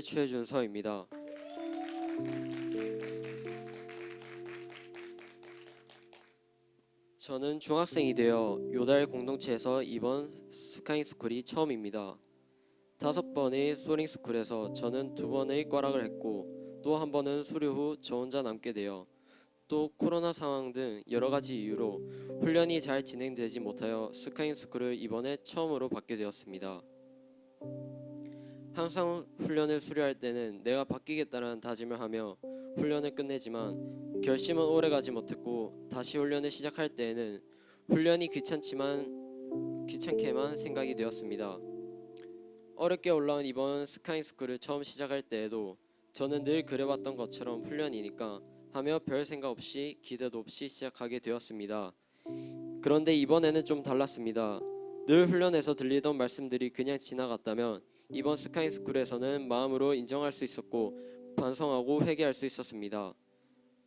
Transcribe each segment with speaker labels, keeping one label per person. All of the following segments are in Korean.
Speaker 1: 제 최준서입니다. 저는 중학생이 되어 요달 공동체에서 이번 스카이 스쿨이 처음입니다. 다섯 번의 소링 스쿨에서 저는 두 번의 꽈락을 했고 또 한 번은 수료 후 저 혼자 남게 되어 또 코로나 상황 등 여러 가지 이유로 훈련이 잘 진행되지 못하여 스카이 스쿨을 이번에 처음으로 받게 되었습니다. 항상 훈련을 수료할 때는 내가 바뀌겠다는 다짐을 하며 훈련을 끝내지만 결심은 오래 가지 못했고 다시 훈련을 시작할 때에는 훈련이 귀찮지만 귀찮게만 생각이 되었습니다. 어렵게 올라온 이번 스카이 스쿨을 처음 시작할 때에도 저는 늘 그래왔던 것처럼 훈련이니까 하며 별 생각 없이 기대도 없이 시작하게 되었습니다. 그런데 이번에는 좀 달랐습니다. 늘 훈련에서 들리던 말씀들이 그냥 지나갔다면 이번 스카이 스쿨에서는 마음으로 인정할 수 있었고 반성하고 회개할 수 있었습니다.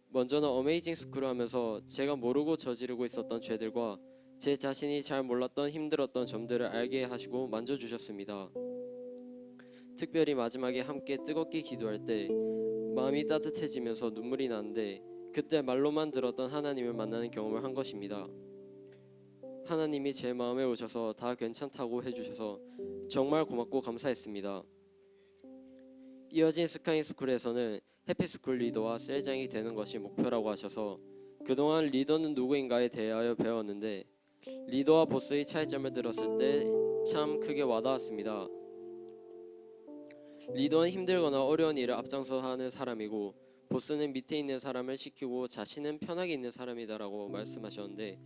Speaker 1: 먼저는 어메이징 스쿨을 하면서 제가 모르고 저지르고 있었던 죄들과 제 자신이 잘 몰랐던 힘들었던 점들을 알게 하시고 만져주셨습니다. 특별히 마지막에 함께 뜨겁게 기도할 때 마음이 따뜻해지면서 눈물이 나는데 그때 말로만 들었던 하나님을 만나는 경험을 한 것입니다. 하나님이 제 마음에 오셔서 다 괜찮다고 해주셔서 정말 고맙고 감사했습니다. 이어진 스카이 스쿨에서는 해피스쿨 리더와 셀장이 되는 것이 목표라고 하셔서 그동안 리더는 누구인가에 대하여 배웠는데 리더와 보스의 차이점을 들었을 때 참 크게 와닿았습니다. 리더는 힘들거나 어려운 일을 앞장서 하는 사람이고 보스는 밑에 있는 사람을 시키고 자신은 편하게 있는 사람이다라고 말씀하셨는데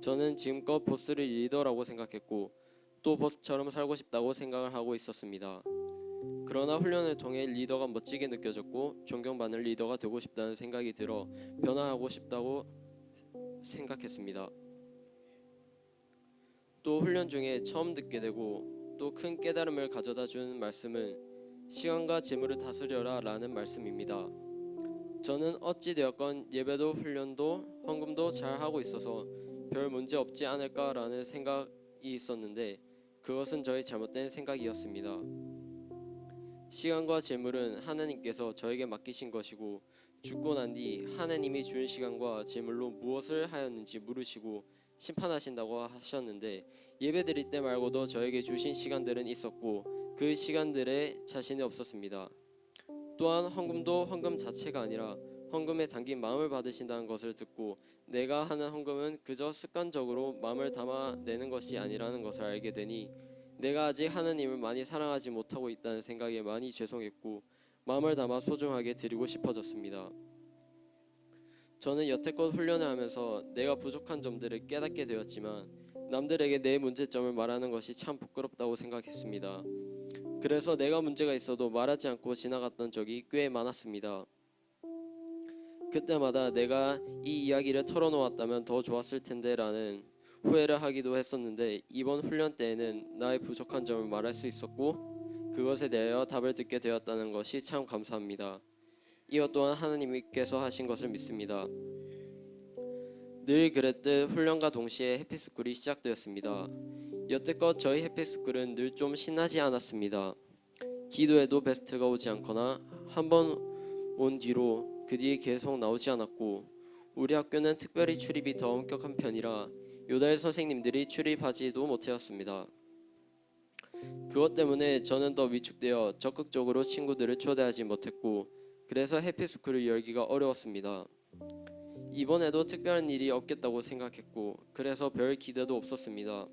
Speaker 1: 저는 지금껏 보스를 리더라고 생각했고 또 보스처럼 살고 싶다고 생각을 하고 있었습니다. 그러나 훈련을 통해 리더가 멋지게 느껴졌고 존경받는 리더가 되고 싶다는 생각이 들어 변화하고 싶다고 생각했습니다. 또 훈련 중에 처음 듣게 되고 또 큰 깨달음을 가져다 준 말씀은 시간과 재물을 다스려라 라는 말씀입니다. 저는 어찌 되었건 예배도 훈련도 헌금도 잘 하고 있어서 별 문제 없지 않을까라는 생각이 있었는데 그것은 저의 잘못된 생각이었습니다. 시간과 재물은 하나님께서 저에게 맡기신 것이고 죽고 난 뒤 하나님이 준 시간과 재물로 무엇을 하였는지 물으시고 심판하신다고 하셨는데 예배 드릴 때 말고도 저에게 주신 시간들은 있었고 그 시간들에 자신이 없었습니다. 또한 헌금도 헌금 자체가 아니라 헌금에 담긴 마음을 받으신다는 것을 듣고 내가 하는 헌금은 그저 습관적으로 마음을 담아 내는 것이 아니라는 것을 알게 되니 내가 아직 하나님을 많이 사랑하지 못하고 있다는 생각에 많이 죄송했고 마음을 담아 소중하게 드리고 싶어졌습니다. 저는 여태껏 훈련을 하면서 내가 부족한 점들을 깨닫게 되었지만 남들에게 내 문제점을 말하는 것이 참 부끄럽다고 생각했습니다. 그래서 내가 문제가 있어도 말하지 않고 지나갔던 적이 꽤 많았습니다. 그때마다 내가 이 이야기를 털어놓았다면 더 좋았을 텐데라는 후회를 하기도 했었는데 이번 훈련 때에는 나의 부족한 점을 말할 수 있었고 그것에 대하여 답을 듣게 되었다는 것이 참 감사합니다. 이것 또한 하나님께서 하신 것을 믿습니다. 늘 그랬듯 훈련과 동시에 해피스쿨이 시작되었습니다. 여태껏 저희 해피스쿨은 늘 좀 신나지 않았습니다. 기도에도 베스트가 오지 않거나 한 번 온 뒤로 그 뒤에 계속 나오지 않았고 우리 학교는 특별히 출입이 더 엄격한 편이라 요달 선생님들이 출입하지도 못하였습니다. 그것 때문에 저는 더 위축되어 적극적으로 친구들을 초대하지 못했고 그래서 해피스쿨을 열기가 어려웠습니다. 이번에도 특별한 일이 없겠다고 생각했고 그래서 별 기대도 없었습니다.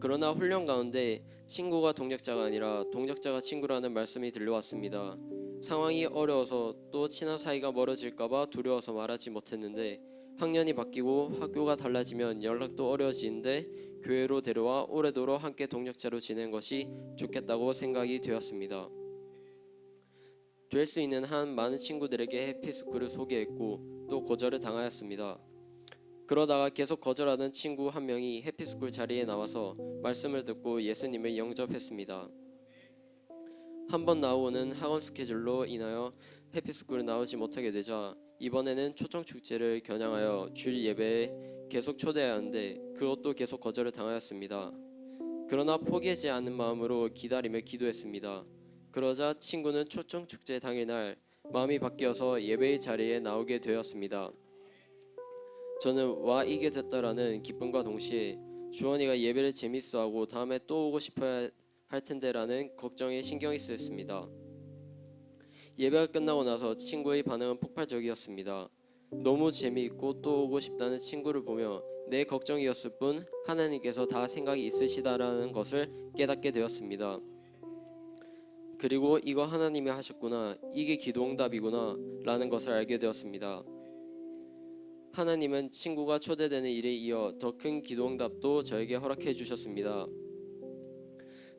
Speaker 1: 그러나 훈련 가운데 친구가 동력자가 아니라 동력자가 친구라는 말씀이 들려왔습니다. 상황이 어려워서 또 친한 사이가 멀어질까봐 두려워서 말하지 못했는데 학년이 바뀌고 학교가 달라지면 연락도 어려워지는데 교회로 데려와 오래도록 함께 동력자로 지낸 것이 좋겠다고 생각이 되었습니다. 될 수 있는 한 많은 친구들에게 해피스쿨을 소개했고 또 거절을 당하였습니다. 그러다가 계속 거절하는 친구 한 명이 해피스쿨 자리에 나와서 말씀을 듣고 예수님을 영접했습니다. 한 번 나오는 학원 스케줄로 인하여 해피스쿨에 나오지 못하게 되자 이번에는 초청 축제를 겨냥하여 주일 예배에 계속 초대하였는데 그것도 계속 거절을 당하였습니다. 그러나 포기하지 않는 마음으로 기다리며 기도했습니다. 그러자 친구는 초청 축제 당일날 마음이 바뀌어서 예배의 자리에 나오게 되었습니다. 저는 와 이게 됐다라는 기쁨과 동시에 주원이가 예배를 재밌어하고 다음에 또 오고 싶어야 할 텐데라는 걱정에 신경이 쓰였습니다. 예배가 끝나고 나서 친구의 반응은 폭발적이었습니다. 너무 재미있고 또 오고 싶다는 친구를 보며 내 걱정이었을 뿐 하나님께서 다 생각이 있으시다라는 것을 깨닫게 되었습니다. 그리고 이거 하나님이 하셨구나 이게 기도 응답이구나 라는 것을 알게 되었습니다. 하나님은 친구가 초대되는 일에 이어 더 큰 기도 응답도 저에게 허락해 주셨습니다.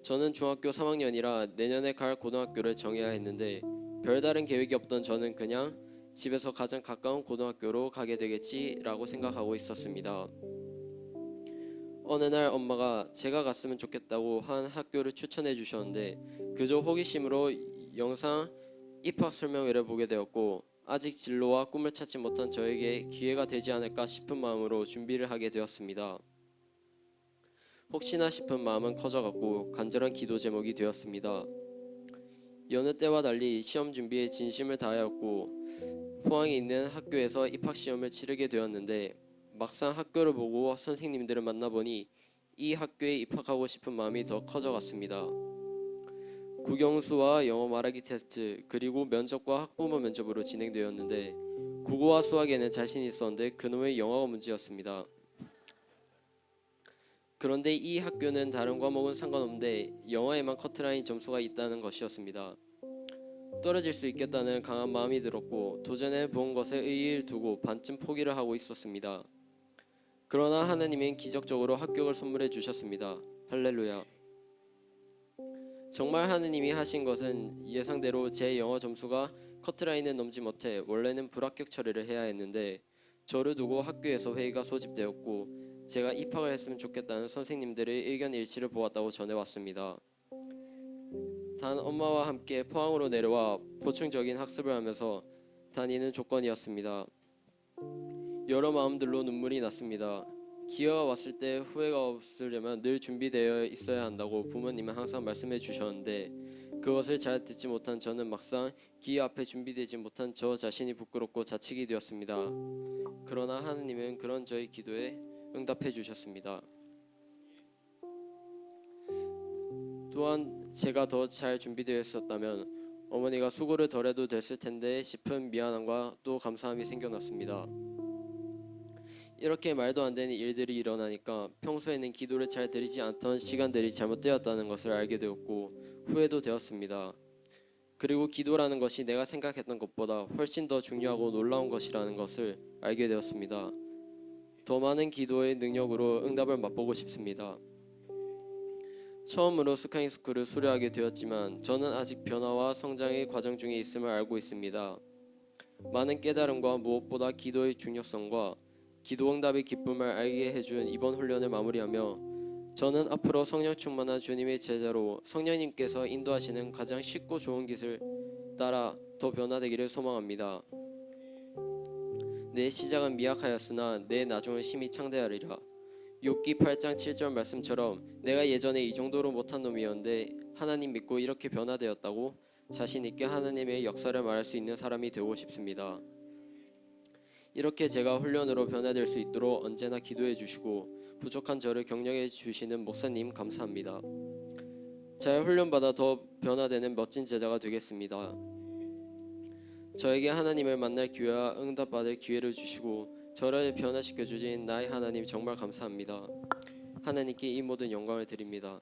Speaker 1: 저는 중학교 3학년이라 내년에 갈 고등학교를 정해야 했는데 별다른 계획이 없던 저는 그냥 집에서 가장 가까운 고등학교로 가게 되겠지라고 생각하고 있었습니다. 어느 날 엄마가 제가 갔으면 좋겠다고 한 학교를 추천해 주셨는데 그저 호기심으로 영상 입학 설명회를 보게 되었고 아직 진로와 꿈을 찾지 못한 저에게 기회가 되지 않을까 싶은 마음으로 준비를 하게 되었습니다. 혹시나 싶은 마음은 커져갔고 간절한 기도 제목이 되었습니다. 여느 때와 달리 시험 준비에 진심을 다하였고 포항에 있는 학교에서 입학 시험을 치르게 되었는데 막상 학교를 보고 선생님들을 만나보니 이 학교에 입학하고 싶은 마음이 더 커져갔습니다. 국영수와 영어 말하기 테스트 그리고 면접과 학부모 면접으로 진행되었는데 국어와 수학에는 자신이 있었는데 그놈의 영어가 문제였습니다. 그런데 이 학교는 다른 과목은 상관없는데 영어에만 커트라인 점수가 있다는 것이었습니다. 떨어질 수 있겠다는 강한 마음이 들었고 도전해 본 것에 의의를 두고 반쯤 포기를 하고 있었습니다. 그러나 하나님은 기적적으로 합격을 선물해 주셨습니다. 할렐루야. 정말 하느님이 하신 것은 예상대로 제 영어 점수가 커트라인을 넘지 못해 원래는 불합격 처리를 해야 했는데 저를 두고 학교에서 회의가 소집되었고 제가 입학을 했으면 좋겠다는 선생님들의 의견 일치를 보았다고 전해왔습니다. 단 엄마와 함께 포항으로 내려와 보충적인 학습을 하면서 다니는 조건이었습니다. 여러 마음들로 눈물이 났습니다. 기회가 왔을 때 후회가 없으려면 늘 준비되어 있어야 한다고 부모님은 항상 말씀해 주셨는데 그것을 잘 듣지 못한 저는 막상 기회 앞에 준비되지 못한 저 자신이 부끄럽고 자책이 되었습니다. 그러나 하느님은 그런 저의 기도에 응답해 주셨습니다. 또한 제가 더 잘 준비되어 있었다면 어머니가 수고를 덜 해도 됐을 텐데 싶은 미안함과 또 감사함이 생겨났습니다. 이렇게 말도 안 되는 일들이 일어나니까 평소에는 기도를 잘 드리지 않던 시간들이 잘못되었다는 것을 알게 되었고 후회도 되었습니다. 그리고 기도라는 것이 내가 생각했던 것보다 훨씬 더 중요하고 놀라운 것이라는 것을 알게 되었습니다. 더 많은 기도의 능력으로 응답을 맛보고 싶습니다. 처음으로 스카이 스쿨을 수료하게 되었지만 저는 아직 변화와 성장의 과정 중에 있음을 알고 있습니다. 많은 깨달음과 무엇보다 기도의 중요성과 기도 응답의 기쁨을 알게 해준 이번 훈련을 마무리하며 저는 앞으로 성령 충만한 주님의 제자로 성령님께서 인도하시는 가장 쉽고 좋은 길을 따라 더 변화되기를 소망합니다. 내 시작은 미약하였으나 내 나중은 힘이 창대하리라. 욥기 8장 7절 말씀처럼 내가 예전에 이 정도로 못한 놈이었는데 하나님 믿고 이렇게 변화되었다고 자신 있게 하나님의 역사를 말할 수 있는 사람이 되고 싶습니다. 이렇게 제가 훈련으로 변화될 수 있도록 언제나 기도해 주시고 부족한 저를 격려해 주시는 목사님 감사합니다. 잘 훈련받아 더 변화되는 멋진 제자가 되겠습니다. 저에게 하나님을 만날 기회와 응답받을 기회를 주시고 저를 변화시켜 주신 나의 하나님 정말 감사합니다. 하나님께 이 모든 영광을 드립니다.